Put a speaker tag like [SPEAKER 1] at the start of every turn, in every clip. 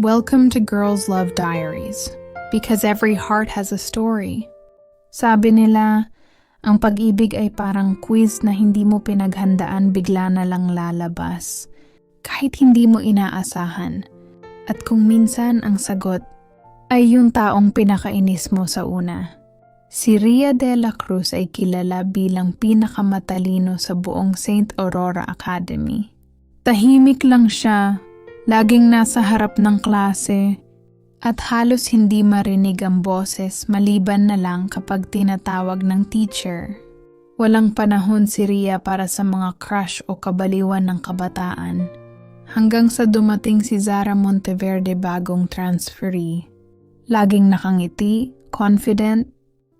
[SPEAKER 1] Welcome to Girls Love Diaries, because every heart has a story. Sabi nila, ang pag-ibig ay parang quiz na hindi mo pinaghandaan bigla na lang lalabas. Kahit hindi mo inaasahan. At kung minsan ang sagot ay yung taong pinakainis mo sa una. Si Ria de la Cruz ay kilala bilang pinakamatalino sa buong St. Aurora Academy. Tahimik lang siya Laging nasa harap ng klase at halos hindi marinig ang boses maliban na lang kapag tinatawag ng teacher. Walang panahon si Ria para sa mga crush o kabaliwan ng kabataan. Hanggang sa dumating si Zara Monteverde bagong transferee. Laging nakangiti, confident,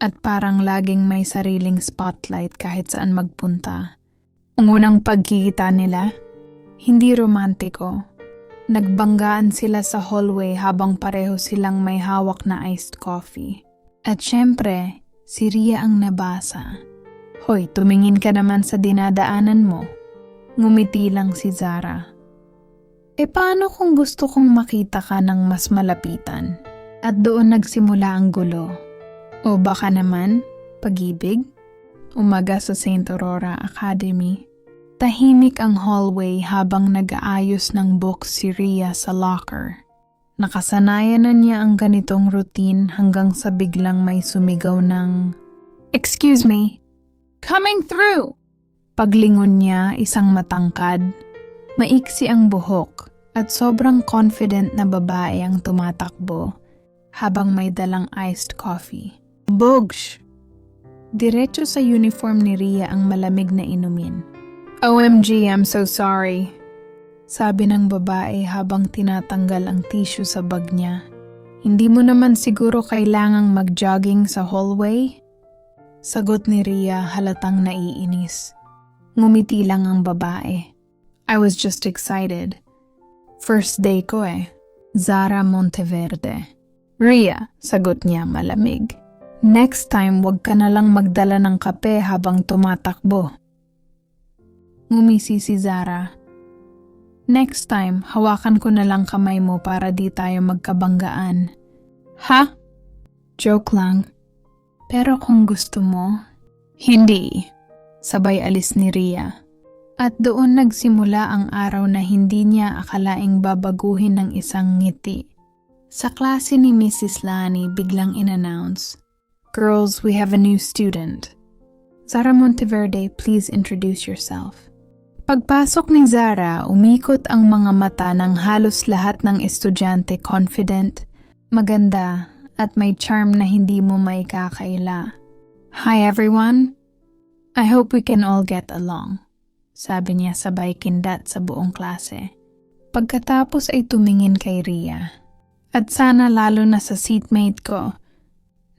[SPEAKER 1] at parang laging may sariling spotlight kahit saan magpunta. Ang unang pagkikita nila, hindi romantiko, Nagbanggaan sila sa hallway habang pareho silang may hawak na iced coffee. At syempre, si Ria ang nabasa. Hoy, tumingin ka naman sa dinadaanan mo. Ngumiti lang si Zara. E paano kung gusto kong makita ka ng mas malapitan? At doon nagsimula ang gulo. O baka naman, pag-ibig? Umaga sa St. Aurora Academy. Tahimik ang hallway habang nag-aayos ng books si Ria sa locker. Nakasanayan na niya ang ganitong routine hanggang sa biglang may sumigaw ng, Excuse me, coming through! Paglingon niya, isang matangkad. Maiksi ang buhok at sobrang confident na babae ang tumatakbo habang may dalang iced coffee. Bogsh! Diretso sa uniform ni Ria ang malamig na inumin. OMG, I'm so sorry. Sabi ng babae habang tinatanggal ang tissue sa bag niya. Hindi mo naman siguro kailangang mag-jogging sa hallway? Sagot ni Ria halatang naiinis. Ngumiti lang ang babae. I was just excited. First day ko eh. Zara Monteverde. Ria, sagot niya malamig. Next time, wag ka na lang magdala ng kape habang tumatakbo. Ngumisi si Zara. Next time, hawakan ko na lang kamay mo para di tayo magkabanggaan. Ha? Joke lang. Pero kung gusto mo, hindi. Sabay alis ni Ria. At doon nagsimula ang araw na hindi niya akalaing babaguhin ng isang ngiti. Sa klase ni Mrs. Lani biglang inannounce, Girls, we have a new student. Zara Monteverde, please introduce yourself. Pagpasok ni Zara, umikot ang mga mata ng halos lahat ng estudyante confident, maganda, at may charm na hindi mo may kakaila. Hi everyone! I hope we can all get along. Sabi niya sabay kindat sa buong klase. Pagkatapos ay tumingin kay Ria. At sana lalo na sa seatmate ko.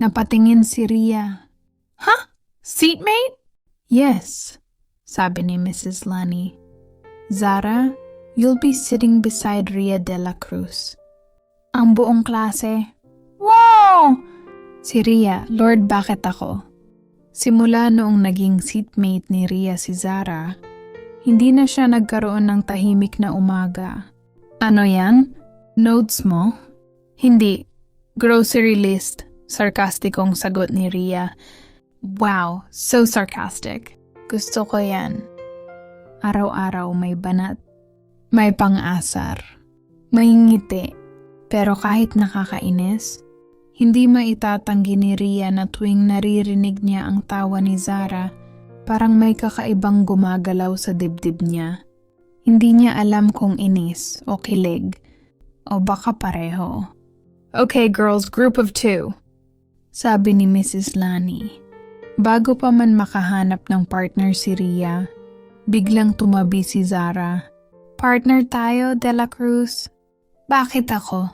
[SPEAKER 1] Napatingin si Ria. Ha? Huh? Seatmate? Yes sabi ni Mrs. Lani. Zara, you'll be sitting beside Ria de la Cruz. Ang buong klase. Wow! Si Ria, Lord bakit ako? Simula noong naging seatmate ni Ria si Zara, hindi na siya nagkaroon ng tahimik na umaga. Ano yan? Notes mo? Hindi. Grocery list. Sarkastikong sagot ni Ria. Wow, so sarcastic. Gusto ko yan. Araw-araw may banat. May pang-asar. May ngiti. Pero kahit nakakainis, hindi maitatanggi ni Ria na tuwing naririnig niya ang tawa ni Zara, parang may kakaibang gumagalaw sa dibdib niya. Hindi niya alam kung inis o kilig o baka pareho. Okay girls, group of two. Sabi ni Mrs. Lani. Bago pa man makahanap ng partner si Ria, biglang tumabi si Zara. Partner tayo, De La Cruz. Bakit ako?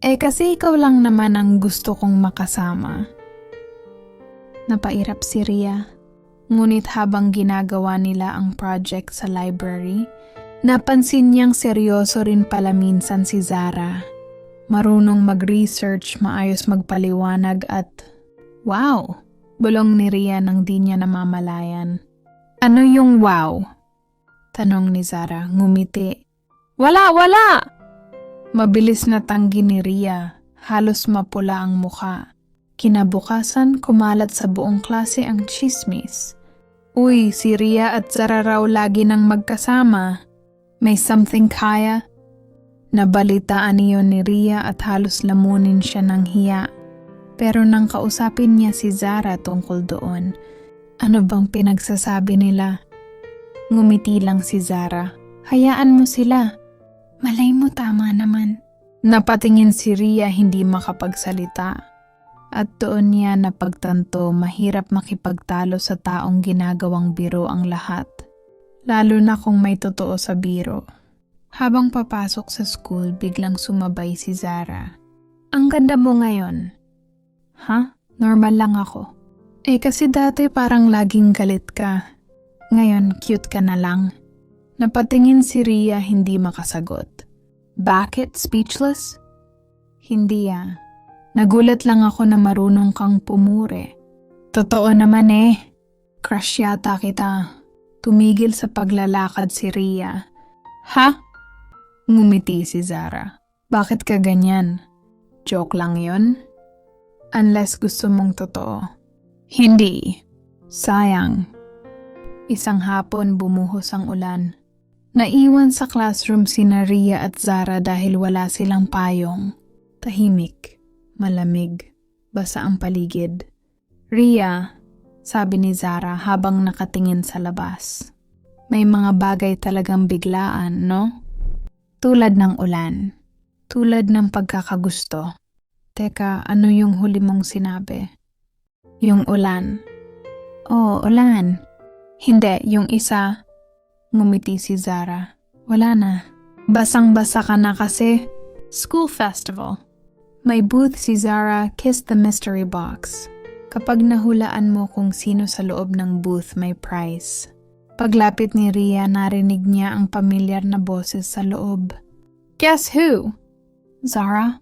[SPEAKER 1] Eh kasi ikaw lang naman ang gusto kong makasama. Napairap si Ria. Ngunit habang ginagawa nila ang project sa library, napansin niyang seryoso rin pala minsan si Zara. Marunong mag-research, maayos magpaliwanag at wow! Bulong ni Ria nang di niya namamalayan. Ano yung wow? Tanong ni Zara, ngumiti. Wala, wala! Mabilis na tanggi ni Ria, halos mapula ang muka. Kinabukasan, kumalat sa buong klase ang chismis. Uy, si Ria at Zara raw lagi nang magkasama. May something kaya? Nabalitaan niyon ni Ria at halos lamunin siya ng hiya. Pero nang kausapin niya si Zara tungkol doon, ano bang pinagsasabi nila? Ngumiti lang si Zara. Hayaan mo sila. Malay mo tama naman. Napatingin si Ria hindi makapagsalita. At doon niya napagtanto mahirap makipagtalo sa taong ginagawang biro ang lahat. Lalo na kung may totoo sa biro. Habang papasok sa school, biglang sumabay si Zara. Ang ganda mo ngayon. Ha? Normal lang ako. Eh kasi dati parang laging galit ka. Ngayon, cute ka na lang. Napatingin si Ria hindi makasagot. Bakit speechless? Hindi ah. Nagulat lang ako na marunong kang pumure. Totoo naman eh. Crush yata kita. Tumigil sa paglalakad si Ria. Ha? Ngumiti si Zara. Bakit ka ganyan? Joke lang yon? Unless gusto mong totoo. Hindi. Sayang. Isang hapon bumuhos ang ulan. Naiwan sa classroom si Ria at Zara dahil wala silang payong. Tahimik, malamig, basa ang paligid. Ria, sabi ni Zara habang nakatingin sa labas. May mga bagay talagang biglaan, no? Tulad ng ulan. Tulad ng pagkakagusto. Teka, ano yung huli mong sinabi? Yung ulan. Oh, ulan. Hindi, yung isa. Ngumiti si Zara. Wala na. Basang-basa ka na kasi. School festival. May booth si Zara, Kiss the Mystery Box. Kapag nahulaan mo kung sino sa loob ng booth may prize. Paglapit ni Ria, narinig niya ang pamilyar na boses sa loob. Guess who? Zara?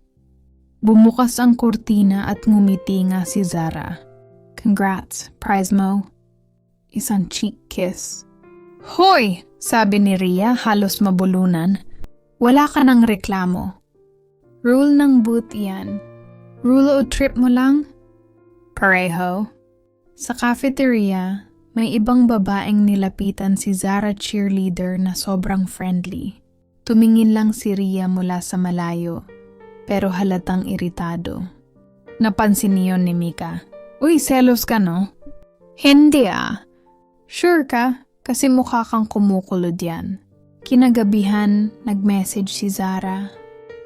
[SPEAKER 1] Bumukas ang kurtina at ngumiti nga si Zara. Congrats, prize. Isang cheek kiss. Hoy! Sabi ni Ria halos mabulunan. Wala ka ng reklamo. Rule ng booth yan. Rule o trip mo lang? Pareho. Sa cafeteria, may ibang babaeng nilapitan si Zara cheerleader na sobrang friendly. Tumingin lang si Ria mula sa malayo, pero halatang iritado. Napansin niyon ni Mika. Uy, selos ka no? Hindi ah. Sure ka? Kasi mukha kang kumukulod yan. Kinagabihan, nag-message si Zara.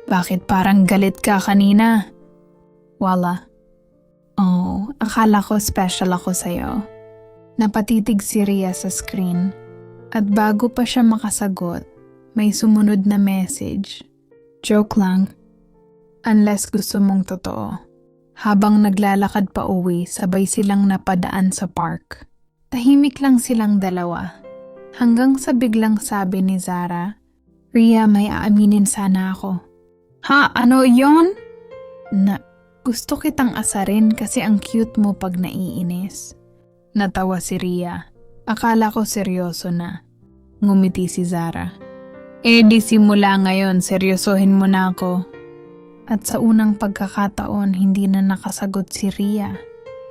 [SPEAKER 1] Bakit parang galit ka kanina? Wala. Oh, akala ko special ako sa'yo. Napatitig si Ria sa screen. At bago pa siya makasagot, may sumunod na message. Joke lang. Unless gusto mong totoo. Habang naglalakad pa uwi, sabay silang napadaan sa park. Tahimik lang silang dalawa. Hanggang sa biglang sabi ni Zara, Ria, may aaminin sana ako. Ha? Ano yon? Na, gusto kitang asarin kasi ang cute mo pag naiinis. Natawa si Ria. Akala ko seryoso na. Ngumiti si Zara. Eh di simula ngayon, seryosohin mo na ako. At sa unang pagkakataon, hindi na nakasagot si Ria.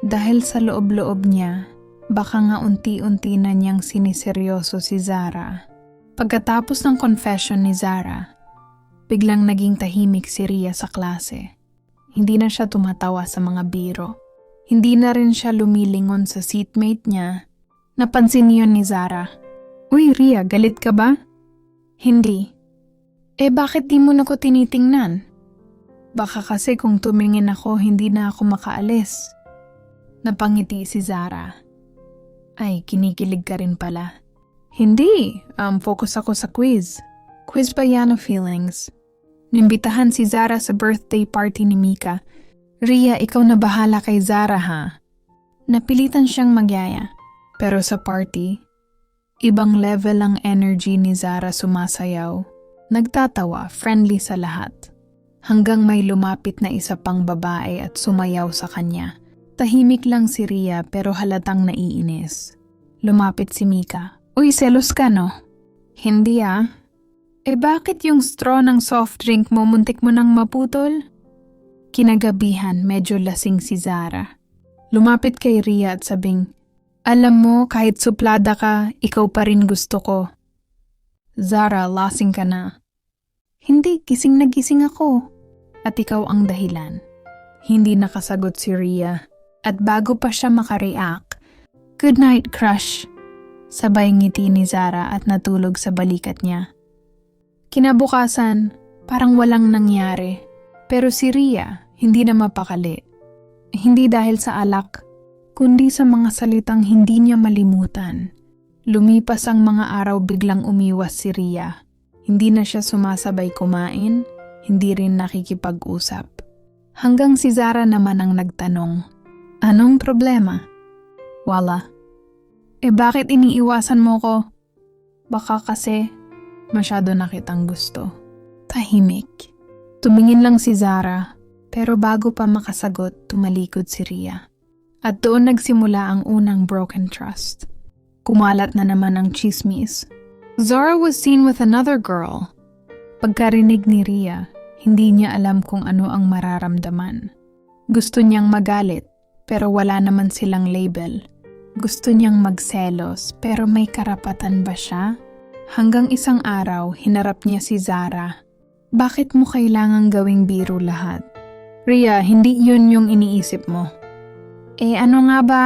[SPEAKER 1] Dahil sa loob-loob niya, baka nga unti-unti na niyang siniseryoso si Zara. Pagkatapos ng confession ni Zara, biglang naging tahimik si Ria sa klase. Hindi na siya tumatawa sa mga biro. Hindi na rin siya lumilingon sa seatmate niya. Napansin niyon ni Zara. Uy, Ria, galit ka ba? Hindi. Eh bakit di mo na ko tinitingnan? Baka kasi kung tumingin ako, hindi na ako makaalis. Napangiti si Zara. Ay, kinikilig ka rin pala. Hindi, um, focus ako sa quiz. Quiz ba yan o feelings? Nimbitahan si Zara sa birthday party ni Mika. Ria, ikaw na bahala kay Zara ha. Napilitan siyang magyaya. Pero sa party, ibang level ang energy ni Zara sumasayaw. Nagtatawa, friendly sa lahat. Hanggang may lumapit na isa pang babae at sumayaw sa kanya. Tahimik lang si Ria pero halatang naiinis. Lumapit si Mika. Uy, selos ka no? Hindi ah. Eh bakit yung straw ng soft drink mo muntik mo nang maputol? Kinagabihan, medyo lasing si Zara. Lumapit kay Ria at sabing, Alam mo, kahit suplada ka, ikaw pa rin gusto ko. Zara, lasing ka na. Hindi, gising na gising ako. At ikaw ang dahilan. Hindi nakasagot si Ria. At bago pa siya makareact, Good night, crush. Sabay ngiti ni Zara at natulog sa balikat niya. Kinabukasan, parang walang nangyari. Pero si Ria, hindi na mapakali. Hindi dahil sa alak, kundi sa mga salitang hindi niya malimutan. Lumipas ang mga araw biglang umiwas si Ria. Hindi na siya sumasabay kumain, hindi rin nakikipag-usap. Hanggang si Zara naman ang nagtanong, Anong problema? Wala. Eh bakit iniiwasan mo ko? Baka kasi masyado na kitang gusto. Tahimik. Tumingin lang si Zara, pero bago pa makasagot, tumalikod si Ria. At doon nagsimula ang unang broken trust. Kumalat na naman ang chismis. Zara was seen with another girl. Pagkarinig ni Ria, hindi niya alam kung ano ang mararamdaman. Gusto niyang magalit, pero wala naman silang label. Gusto niyang magselos, pero may karapatan ba siya? Hanggang isang araw, hinarap niya si Zara. Bakit mo kailangang gawing biro lahat? Ria, hindi yun yung iniisip mo. Eh ano nga ba?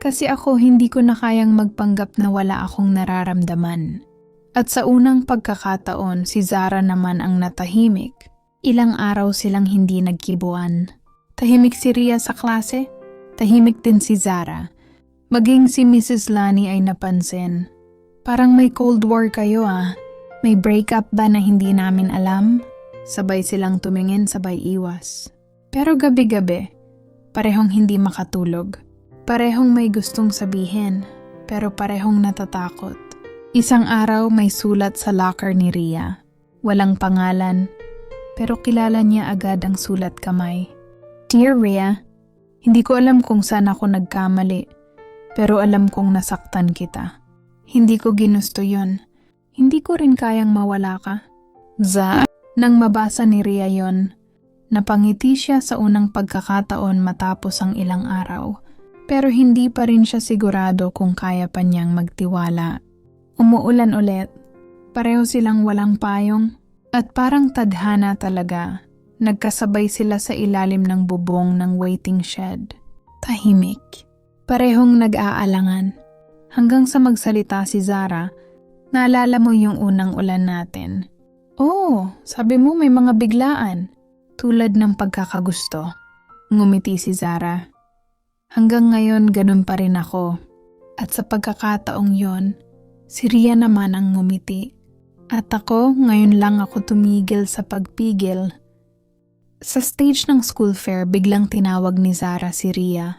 [SPEAKER 1] Kasi ako hindi ko na kayang magpanggap na wala akong nararamdaman. At sa unang pagkakataon, si Zara naman ang natahimik. Ilang araw silang hindi nagkibuan. Tahimik si Ria sa klase, tahimik din si Zara. Maging si Mrs. Lani ay napansin. Parang may cold war kayo ah. May breakup ba na hindi namin alam? Sabay silang tumingin, sabay iwas. Pero gabi-gabi, parehong hindi makatulog. Parehong may gustong sabihin, pero parehong natatakot. Isang araw may sulat sa locker ni Ria. Walang pangalan, pero kilala niya agad ang sulat kamay. Dear Ria, hindi ko alam kung saan ako nagkamali, pero alam kong nasaktan kita. Hindi ko ginusto yon. Hindi ko rin kayang mawala ka. Za, nang mabasa ni Ria yon, napangiti siya sa unang pagkakataon matapos ang ilang araw, pero hindi pa rin siya sigurado kung kaya pa niyang magtiwala. Umuulan ulit. Pareho silang walang payong at parang tadhana talaga. Nagkasabay sila sa ilalim ng bubong ng waiting shed. Tahimik. Parehong nag-aalangan. Hanggang sa magsalita si Zara, naalala mo yung unang ulan natin. Oh, sabi mo may mga biglaan. Tulad ng pagkakagusto. Ngumiti si Zara. Hanggang ngayon ganun pa rin ako. At sa pagkakataong yon, si Ria naman ang ngumiti. At ako, ngayon lang ako tumigil sa pagpigil. Sa stage ng school fair, biglang tinawag ni Zara si Ria.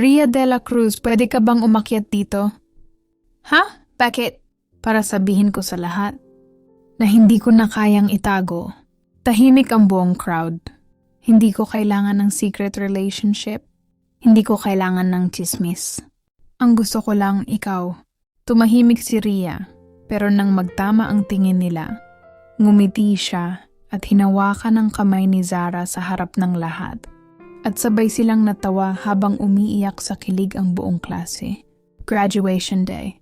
[SPEAKER 1] Ria de la Cruz, pwede ka bang umakyat dito? Ha? Bakit? Para sabihin ko sa lahat na hindi ko na kayang itago. Tahimik ang buong crowd. Hindi ko kailangan ng secret relationship. Hindi ko kailangan ng chismis. Ang gusto ko lang ikaw. Tumahimik si Ria, pero nang magtama ang tingin nila, ngumiti siya at hinawakan ng kamay ni Zara sa harap ng lahat. At sabay silang natawa habang umiiyak sa kilig ang buong klase. Graduation day.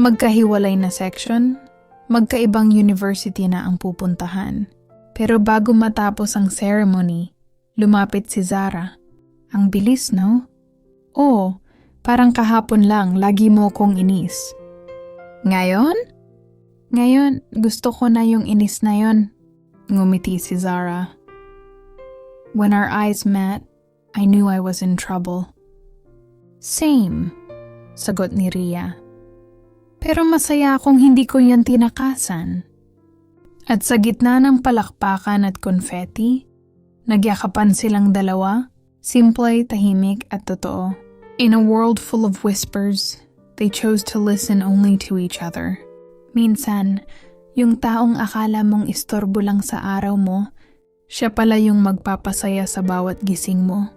[SPEAKER 1] Magkahiwalay na section, magkaibang university na ang pupuntahan. Pero bago matapos ang ceremony, lumapit si Zara. Ang bilis, no? Oo, parang kahapon lang, lagi mo kong inis. Ngayon? Ngayon, gusto ko na yung inis na yon. Ngumiti si Zara. When our eyes met, I knew I was in trouble. Same, sagot ni Ria. Pero masaya akong hindi ko yan tinakasan. At sa gitna ng palakpakan at confetti, nagyakapan silang dalawa, simple, tahimik at totoo. In a world full of whispers, they chose to listen only to each other. Minsan, yung taong akala mong istorbo lang sa araw mo, siya pala yung magpapasaya sa bawat gising mo.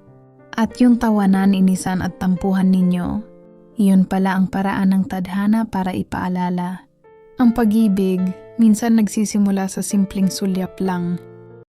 [SPEAKER 1] At yung tawanan, inisan at tampuhan ninyo, iyon pala ang paraan ng tadhana para ipaalala. Ang pag-ibig Minsan nagsisimula sa simpleng sulyap lang,